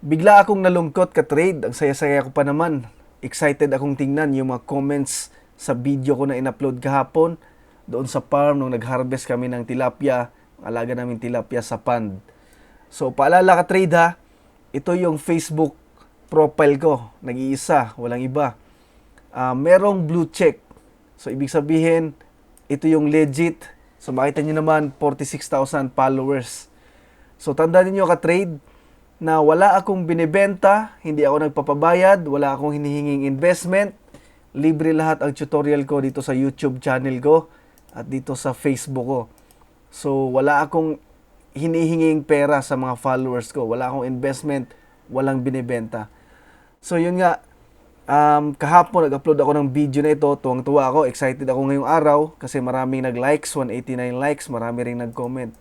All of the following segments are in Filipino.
Bigla akong nalungkot ka trade. Ang saya-saya ko pa naman. Excited akong tingnan yung mga comments sa video ko na in-upload kahapon doon sa farm nung nag-harvest kami ng tilapia. Alaga namin tilapia sa pond. So, paalala ka trade ha. Ito yung Facebook profile ko. Nag-iisa. Walang iba. Ah, merong blue check. So, ibig sabihin, ito yung legit. So, makita nyo naman, 46,000 followers. So, tandaan niyo ka-trade na wala akong binibenta, hindi ako nagpapabayad, wala akong hinihinging investment. Libre lahat ang tutorial ko dito sa YouTube channel ko at dito sa Facebook ko. So, wala akong hinihinging pera sa mga followers ko. Wala akong investment, walang binibenta. So, yun nga, um, kahapon nag-upload ako ng video na ito. Tuwang-tuwa ako, excited ako ngayong araw kasi maraming nag-likes, 189 likes, marami ring nag-comment.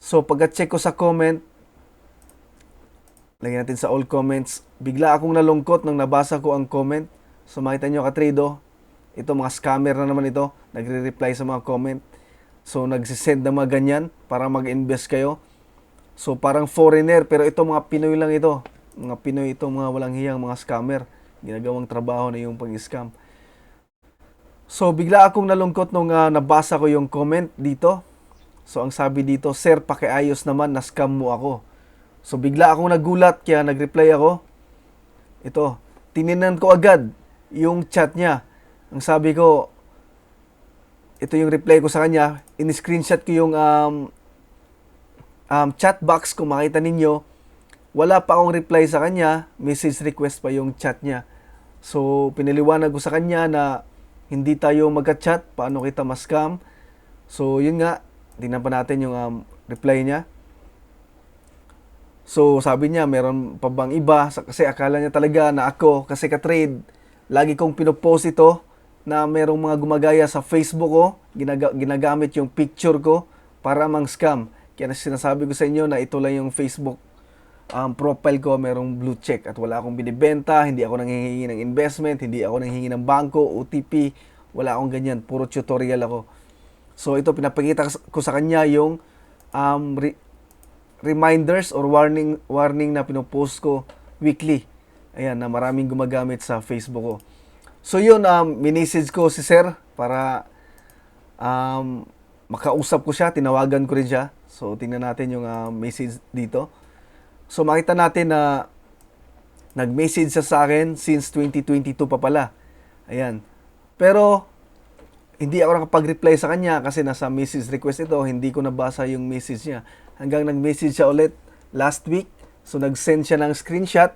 So, pagka-check ko sa comment, lagyan natin sa all comments, bigla akong nalungkot nang nabasa ko ang comment. So, makita nyo katrido, ito mga scammer na naman ito, nagre-reply sa mga comment. So, nagsisend ng mga ganyan para mag-invest kayo. So, parang foreigner, pero ito mga Pinoy lang ito. Mga Pinoy ito, mga walang hiyang, mga scammer. Ginagawang trabaho na yung pang-scam. So, bigla akong nalungkot nung ah, nabasa ko yung comment dito. So, ang sabi dito, Sir, pakiayos naman, na-scam mo ako. So, bigla akong nagulat, kaya nag-reply ako. Ito, tininan ko agad yung chat niya. Ang sabi ko, ito yung reply ko sa kanya. In-screenshot ko yung um, um, chat box kung makita ninyo. Wala pa akong reply sa kanya. Message request pa yung chat niya. So, piniliwanag ko sa kanya na hindi tayo magka-chat. Paano kita ma-scam? So, yun nga. Tingnan pa natin yung um, reply niya. So, sabi niya, meron pa bang iba? Kasi akala niya talaga na ako, kasi ka-trade, lagi kong pinopost ito na merong mga gumagaya sa Facebook ko, ginaga- ginagamit yung picture ko para mang scam. Kaya sinasabi ko sa inyo na ito lang yung Facebook um, profile ko, merong blue check at wala akong binibenta, hindi ako nanghihingi ng investment, hindi ako nanghihingi ng bangko, OTP, wala akong ganyan, puro tutorial ako. So ito pinapakita ko sa kanya yung um, re- reminders or warning warning na pinopost ko weekly. Ayan, na maraming gumagamit sa Facebook ko. So yun, um, minisage ko si Sir para um, makausap ko siya, tinawagan ko rin siya. So tingnan natin yung um, message dito. So makita natin na nag-message siya sa akin since 2022 pa pala. Ayan. Pero hindi ako nakapag-reply sa kanya kasi nasa message request ito, hindi ko nabasa yung message niya. Hanggang nag-message siya ulit last week. So nag-send siya ng screenshot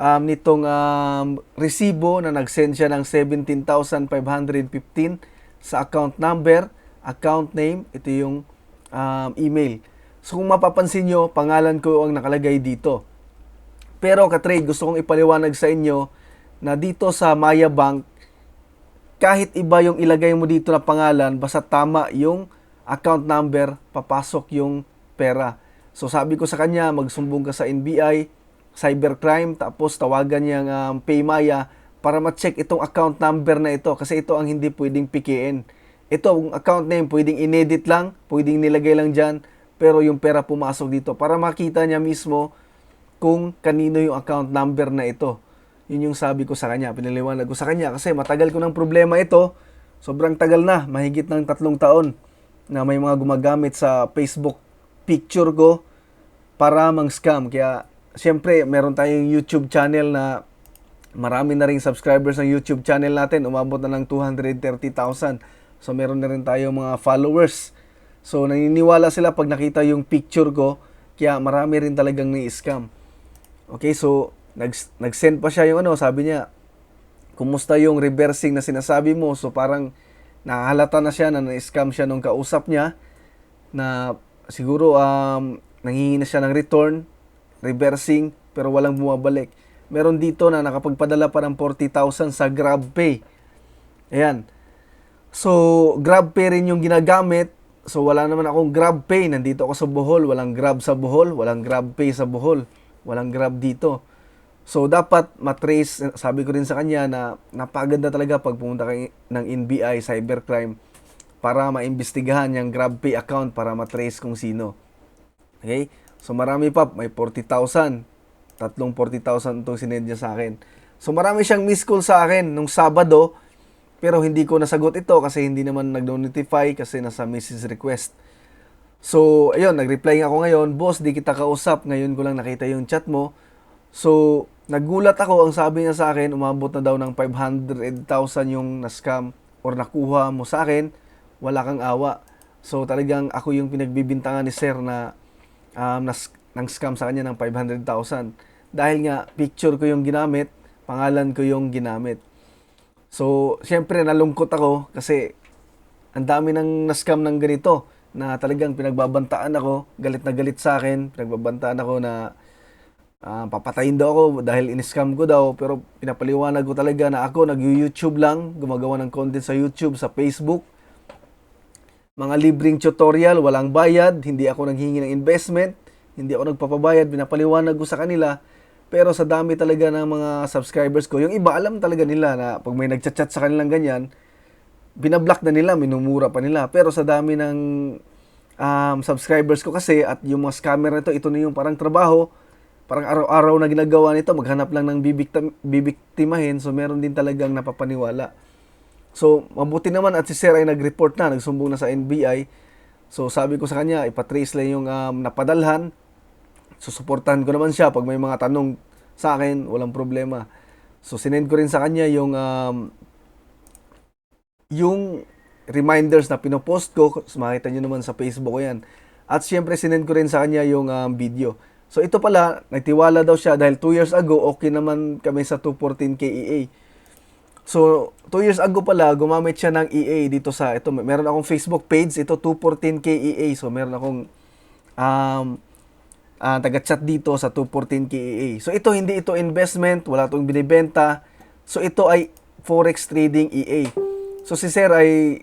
um, nitong um, resibo na nag-send siya ng 17,515 sa account number, account name, ito yung um, email. So kung mapapansin nyo, pangalan ko ang nakalagay dito. Pero ka-trade, gusto kong ipaliwanag sa inyo na dito sa Maya Bank, kahit iba yung ilagay mo dito na pangalan, basta tama yung account number, papasok yung pera. So sabi ko sa kanya, magsumbong ka sa NBI, cybercrime, tapos tawagan niyang um, Paymaya para ma-check itong account number na ito kasi ito ang hindi pwedeng pikiin. Ito, ang account name, pwedeng inedit lang, pwedeng nilagay lang dyan, pero yung pera pumasok dito para makita niya mismo kung kanino yung account number na ito. Yun yung sabi ko sa kanya, pinaliwanag ko sa kanya kasi matagal ko ng problema ito. Sobrang tagal na, mahigit ng tatlong taon na may mga gumagamit sa Facebook picture ko para mang scam. Kaya siyempre meron tayong YouTube channel na marami na ring subscribers ng YouTube channel natin. Umabot na ng 230,000. So meron na rin tayo mga followers. So naniniwala sila pag nakita yung picture ko. Kaya marami rin talagang ni-scam. Okay, so nag, nag-send pa siya yung ano, sabi niya, kumusta yung reversing na sinasabi mo? So parang nakahalata na siya na na-scam siya nung kausap niya na siguro um, nanghihingi na siya ng return, reversing, pero walang bumabalik. Meron dito na nakapagpadala pa ng 40,000 sa GrabPay. Ayan. So, GrabPay rin yung ginagamit. So, wala naman akong GrabPay. Nandito ako sa Bohol. Walang Grab sa Bohol. Walang GrabPay sa Bohol. Walang Grab dito. So, dapat matrace, sabi ko rin sa kanya na napaganda talaga pag pumunta kayo ng NBI, cybercrime, para maimbestigahan yung GrabPay account para matrace kung sino. Okay? So, marami pa. May 40,000. tatlong 40,000 itong sinend niya sa akin. So marami siyang miss call sa akin nung Sabado, pero hindi ko nasagot ito kasi hindi naman nag-notify kasi nasa message request. So, ayun, nag-reply ako ngayon, boss, di kita kausap, ngayon ko lang nakita yung chat mo. So, nagulat ako, ang sabi niya sa akin, umabot na daw ng 500,000 yung na-scam or nakuha mo sa akin, wala kang awa. So, talagang ako yung pinagbibintangan ni sir na um, nas, nang scam sa kanya ng 500,000. Dahil nga, picture ko yung ginamit, pangalan ko yung ginamit. So, syempre, nalungkot ako kasi ang dami nang na-scam ng ganito na talagang pinagbabantaan ako, galit na galit sa akin, pinagbabantaan ako na ah, papatayin daw ako dahil in-scam ko daw, pero pinapaliwanag ko talaga na ako nag-YouTube lang, gumagawa ng content sa YouTube, sa Facebook, mga libreng tutorial, walang bayad, hindi ako naghingi ng investment, hindi ako nagpapabayad, pinapaliwanag ko sa kanila, pero sa dami talaga ng mga subscribers ko, yung iba alam talaga nila na pag may nagchat-chat sa kanilang ganyan, binablock na nila, minumura pa nila. Pero sa dami ng um, subscribers ko kasi at yung mga scammer nito, ito na yung parang trabaho, parang araw-araw na ginagawa nito, maghanap lang ng bibiktam, bibiktimahin, so meron din talagang napapaniwala. So, mabuti naman at si Sir ay nag-report na, nagsumbong na sa NBI. So, sabi ko sa kanya, ipatrace lang yung um, napadalhan. Susuportahan ko naman siya pag may mga tanong sa akin, walang problema. So, sinend ko rin sa kanya yung um, yung reminders na pinopost ko, makita nyo naman sa Facebook ko yan. At syempre, sinend ko rin sa kanya yung um, video. So ito pala, nagtiwala daw siya dahil 2 years ago, okay naman kami sa 214 KEA. So, 2 years ago pala, gumamit siya ng EA dito sa, ito, meron akong Facebook page, ito 214 KEA. So, meron akong um, uh, taga-chat dito sa 214 KEA. So, ito, hindi ito investment, wala itong binibenta. So, ito ay Forex Trading EA. So si Sir ay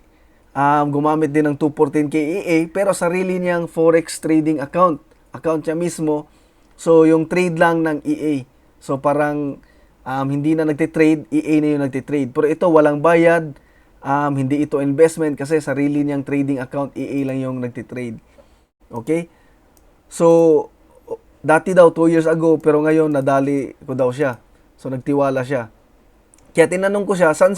um, gumamit din ng 214 KEA pero sarili niyang forex trading account. Account niya mismo. So yung trade lang ng EA. So parang um, hindi na nagte-trade, EA na yung nagte-trade. Pero ito walang bayad, um, hindi ito investment kasi sarili niyang trading account, EA lang yung nagte-trade. Okay? So dati daw 2 years ago pero ngayon nadali ko daw siya. So nagtiwala siya. Kaya tinanong ko siya, saan,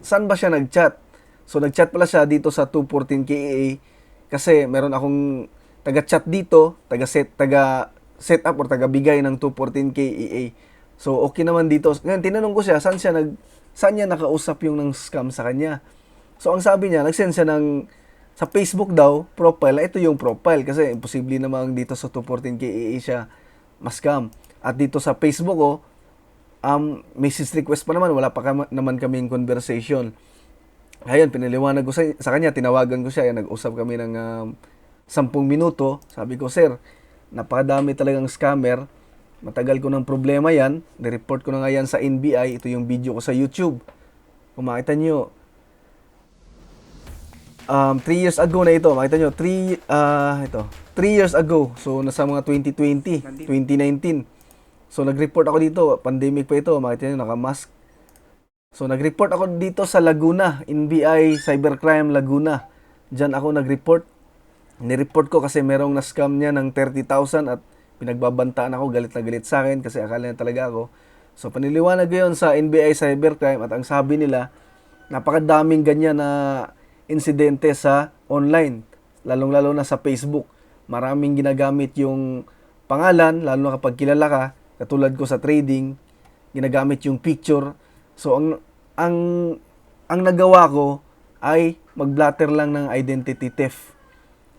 saan ba siya nag-chat? So nag-chat pala siya dito sa 214 KEA kasi meron akong taga-chat dito, taga-set, taga-set up or taga-bigay ng 214 KEA. So okay naman dito. Ngayon tinanong ko siya, saan siya nag saan niya nakausap yung ng scam sa kanya? So ang sabi niya, nag-send siya ng sa Facebook daw, profile, ito yung profile kasi imposible namang dito sa 214 KEA siya ma-scam. At dito sa Facebook oh, um, message request pa naman, wala pa kam- naman kaming conversation. Ayun, pinaliwanag ko sa, sa kanya, tinawagan ko siya, nag-usap kami ng um, 10 minuto. Sabi ko, sir, napakadami talagang scammer. Matagal ko ng problema yan. Ni-report ko na nga yan sa NBI. Ito yung video ko sa YouTube. Kung makita nyo, um, 3 years ago na ito. Makita nyo, 3, uh, ito, 3 years ago. So, nasa mga 2020, 2019. So nag-report ako dito, pandemic pa ito, makita niyo naka-mask. So nag-report ako dito sa Laguna, NBI Cybercrime Laguna. Diyan ako nag-report. Ni-report ko kasi merong na-scam niya ng 30,000 at pinagbabantaan ako, galit na galit sa akin kasi akala niya talaga ako. So paniliwanag ko yun sa NBI Cybercrime at ang sabi nila, napakadaming ganyan na insidente sa online, lalong-lalo na sa Facebook. Maraming ginagamit yung pangalan, lalo na kapag kilala ka, Katulad ko sa trading, ginagamit yung picture. So ang ang ang nagawa ko ay mag-blatter lang ng identity theft.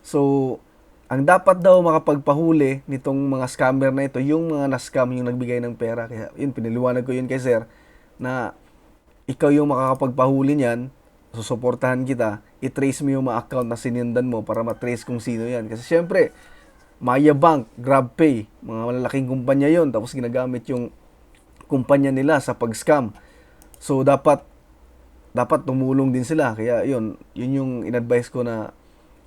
So ang dapat daw makapagpahuli nitong mga scammer na ito, yung mga na-scam yung nagbigay ng pera. Kaya yun, piniliwanag ko yun kay sir na ikaw yung makakapagpahuli niyan, susuportahan kita, i-trace mo yung mga account na sinindan mo para matrace kung sino yan. Kasi syempre, Maya Bank, GrabPay, mga malalaking kumpanya yon tapos ginagamit yung kumpanya nila sa pag-scam. So dapat dapat tumulong din sila. Kaya yun, yun yung in-advise ko na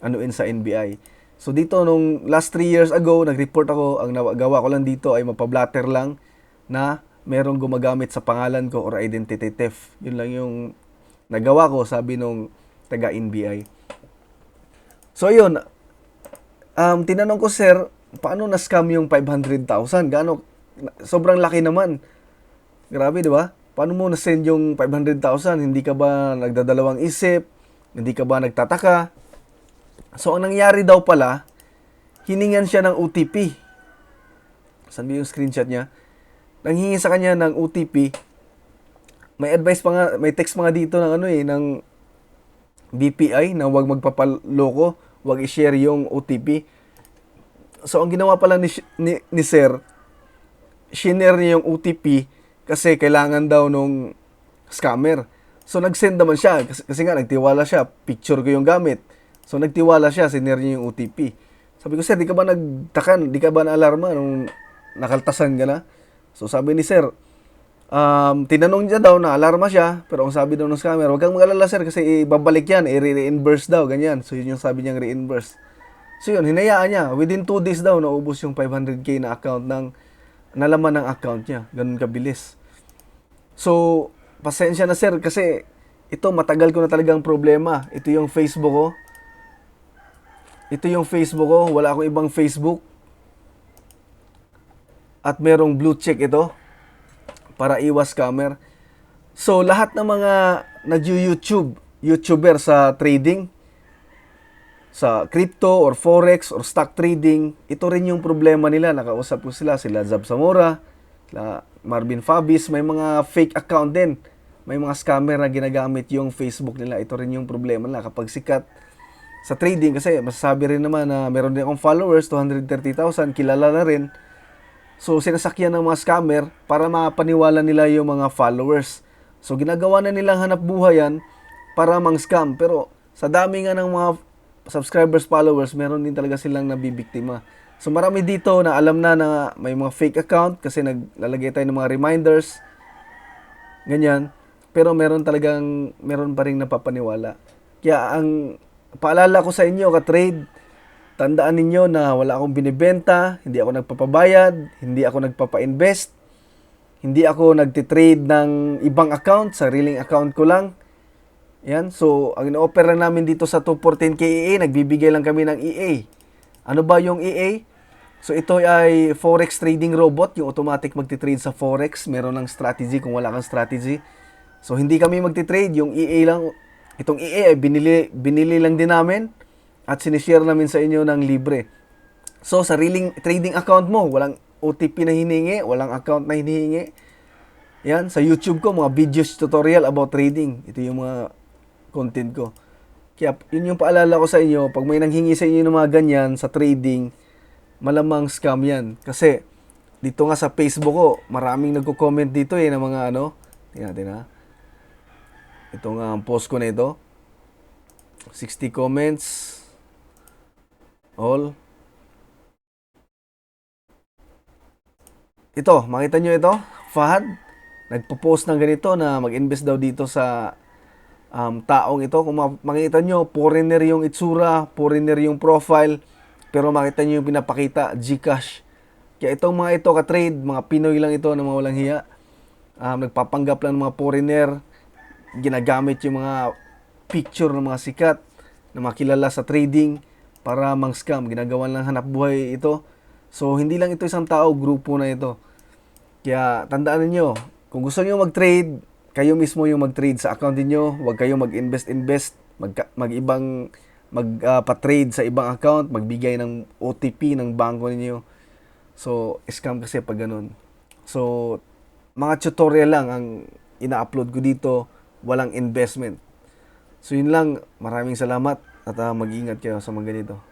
anuin sa NBI. So dito nung last 3 years ago, nag-report ako, ang gawa ko lang dito ay mapablatter lang na merong gumagamit sa pangalan ko or identity theft. Yun lang yung nagawa ko, sabi nung taga NBI. So yun, Um, tinanong ko, sir, paano na-scam yung 500,000? Gaano, sobrang laki naman. Grabe, di ba? Paano mo na-send yung 500,000? Hindi ka ba nagdadalawang isip? Hindi ka ba nagtataka? So, ang nangyari daw pala, hiningan siya ng OTP. Saan yung screenshot niya? Nanghingi sa kanya ng OTP. May advice pa nga, may text pa nga dito ng ano eh, ng BPI na huwag magpapaloko, huwag i-share yung OTP. So, ang ginawa pala ni, ni, ni Sir, shinare niya yung OTP kasi kailangan daw nung scammer. So, nag-send naman siya kasi, kasi nga nagtiwala siya, picture ko yung gamit. So, nagtiwala siya, sinare niya yung OTP. Sabi ko, Sir, di ka ba nagtakan? Di ka ba na-alarma nung nakaltasan ka na? So, sabi ni Sir, um, tinanong niya daw na alarma siya, pero ang sabi daw ng scammer, huwag kang mag-alala sir kasi ibabalik yan, i-reimburse daw, ganyan. So yun yung sabi niyang reimburse. So yun, hinayaan niya. Within 2 days daw, naubos yung 500k na account ng, nalaman ng account niya. Ganun kabilis. So, pasensya na sir kasi ito matagal ko na talagang problema. Ito yung Facebook ko. Ito yung Facebook ko. Wala akong ibang Facebook. At merong blue check ito para iwas scammer. So, lahat ng mga nag-YouTube, YouTuber sa trading, sa crypto or forex or stock trading, ito rin yung problema nila. Nakausap ko sila, sila Zab Zamora, sila Marvin Fabis, may mga fake account din. May mga scammer na ginagamit yung Facebook nila. Ito rin yung problema nila kapag sikat sa trading kasi masasabi rin naman na meron din akong followers, 230,000, kilala na rin. So, sinasakyan ng mga scammer para mapaniwala nila yung mga followers. So, ginagawa na nilang hanap buhay yan para mang scam. Pero, sa dami nga ng mga subscribers, followers, meron din talaga silang nabibiktima. So, marami dito na alam na na may mga fake account kasi naglalagay tayo ng mga reminders. Ganyan. Pero meron talagang, meron pa rin napapaniwala. Kaya, ang paalala ko sa inyo, ka-trade, tandaan ninyo na wala akong binibenta, hindi ako nagpapabayad, hindi ako nagpapa-invest, hindi ako nagtitrade ng ibang account, sariling account ko lang. Yan, so ang ino-offer lang namin dito sa 214 EA, nagbibigay lang kami ng EA. Ano ba yung EA? So ito ay forex trading robot, yung automatic magti-trade sa forex, meron ng strategy kung wala kang strategy. So hindi kami magti-trade, yung EA lang, itong EA ay binili, binili lang din namin at sinishare namin sa inyo ng libre. So, sariling trading account mo, walang OTP na hiningi, walang account na hinihingi. Yan, sa YouTube ko, mga videos tutorial about trading. Ito yung mga content ko. Kaya, yun yung paalala ko sa inyo, pag may nanghingi sa inyo ng mga ganyan sa trading, malamang scam yan. Kasi, dito nga sa Facebook ko, maraming nagko-comment dito eh, ng mga ano, tingnan natin ha. Ito nga ang post ko na ito. 60 comments. All. Ito, makita nyo ito? Fahad, nagpo-post ng ganito na mag-invest daw dito sa um, taong ito. Kung ma- makita nyo, foreigner yung itsura, foreigner yung profile, pero makita nyo yung pinapakita, Gcash. Kaya itong mga ito ka-trade, mga Pinoy lang ito na mga walang hiya. Um, nagpapanggap lang ng mga foreigner, ginagamit yung mga picture ng mga sikat na makilala sa trading para mang scam. Ginagawa lang hanap buhay ito. So, hindi lang ito isang tao, grupo na ito. Kaya, tandaan niyo kung gusto niyo mag-trade, kayo mismo yung mag-trade sa account niyo Huwag kayo mag-invest-invest, mag, mag-ibang, mag-pa-trade sa ibang account, magbigay ng OTP ng bangko niyo So, scam kasi pag ganun. So, mga tutorial lang ang ina-upload ko dito, walang investment. So, yun lang. Maraming salamat at uh, mag-ingat kayo sa mga ganito.